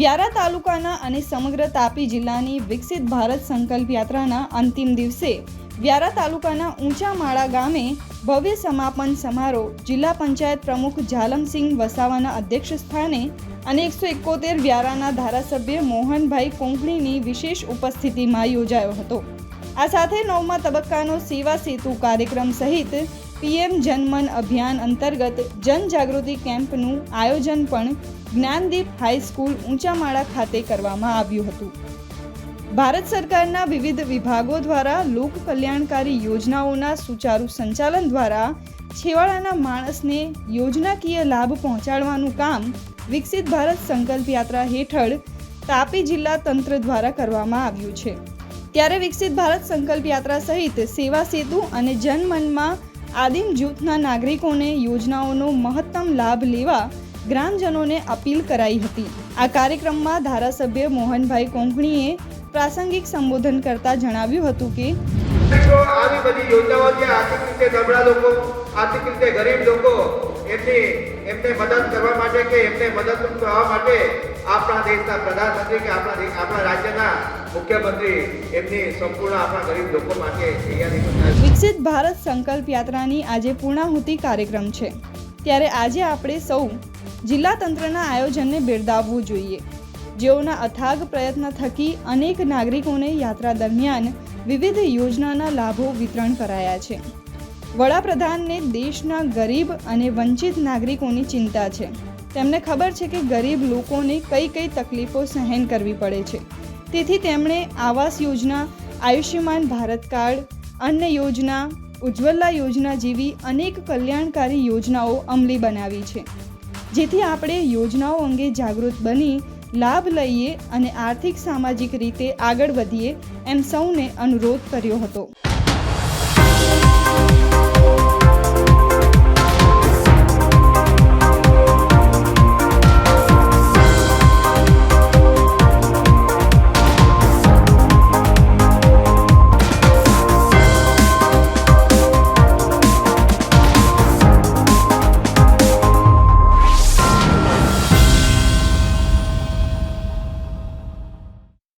વ્યારા તાલુકાના અને સમગ્ર તાપી જિલ્લાની વિકસિત ભારત સંકલ્પ યાત્રાના અંતિમ દિવસે વ્યારા તાલુકાના ઊંચા માળા ગામે ભવ્ય સમાપન સમારોહ જિલ્લા પંચાયત પ્રમુખ જાલમસિંહ વસાવાના અધ્યક્ષ સ્થાને અને એકસો એકોતેર વ્યારાના ધારાસભ્ય મોહનભાઈ કોંકણીની વિશેષ ઉપસ્થિતિમાં યોજાયો હતો. આ સાથે નવમા તબક્કાનો સેવા સેતુ કાર્યક્રમ સહિત પીએમ જનમન અભિયાન અંતર્ગત જનજાગૃતિ કેમ્પનું આયોજન પણ જ્ઞાનદીપ હાઈસ્કૂલ ઊંચામાળા ખાતે કરવામાં આવ્યું હતું. ભારત સરકારના વિવિધ વિભાગો દ્વારા લોક કલ્યાણકારી યોજનાઓના સુચારુ સંચાલન દ્વારા છેવાડાના માણસને યોજનાકીય લાભ પહોંચાડવાનું કામ વિકસિત ભારત સંકલ્પ યાત્રા હેઠળ તાપી જિલ્લા તંત્ર દ્વારા કરવામાં આવ્યું છે. ત્યારે વિકસિત ભારત સંકલ્પ યાત્રા સહિત સેવા સેતુ અને જનમનમાં આદિમ જૂથના નાગરિકોને યોજનાઓનો મહત્તમ લાભ લેવા ગ્રામજનોને અપીલ કરાઈ હતી. આ કાર્યક્રમમાં ધારાસભ્ય મોહનભાઈ કોંકણીએ પ્રાસંગિક સંબોધન કરતા જણાવ્યું હતું કે આવી બધી યોજનાઓ આર્થિક રીતે નબળા લોકો આર્થિક રીતે ગરીબ લોકો એમની એમને મદદ કરવા માટે કે એમને મદદરૂપ થવા માટે આપણા દેશના પ્રધાનમંત્રી કે આપણા આપણા રાજ્યના મુખ્યમંત્રી એમની સંપૂર્ણ આપણા ગરીબ લોકો માટે તૈયારી વિકસિત ભારત સંકલ્પ યાત્રાની આજે પૂર્ણાહુતિ કાર્યક્રમ છે. ત્યારે આજે આપણે સૌ જિલ્લા તંત્રના આયોજનને બિરદાવવું જોઈએ. જેઓના અથાગ પ્રયત્ન થકી અનેક નાગરિકોને યાત્રા દરમિયાન વિવિધ યોજનાના લાભો વિતરણ કરાયા છે. વડાપ્રધાનને દેશના ગરીબ અને વંચિત નાગરિકોની ચિંતા છે. તેમને ખબર છે કે ગરીબ લોકોને કઈ કઈ તકલીફો સહન કરવી પડે છે. તેથી તેમણે આવાસ યોજના, આયુષ્યમાન ભારત કાર્ડ, અન્ન યોજના, ઉજ્જવલા યોજના જેવી અનેક કલ્યાણકારી યોજનાઓ અમલી બનાવી છે. જેથી આપણે યોજનાઓ અંગે જાગૃત બની, લાભ લઈએ અને આર્થિક સામાજિક રીતે આગળ વધીએ એમ સૌને અનુરોધ કર્યો હતો.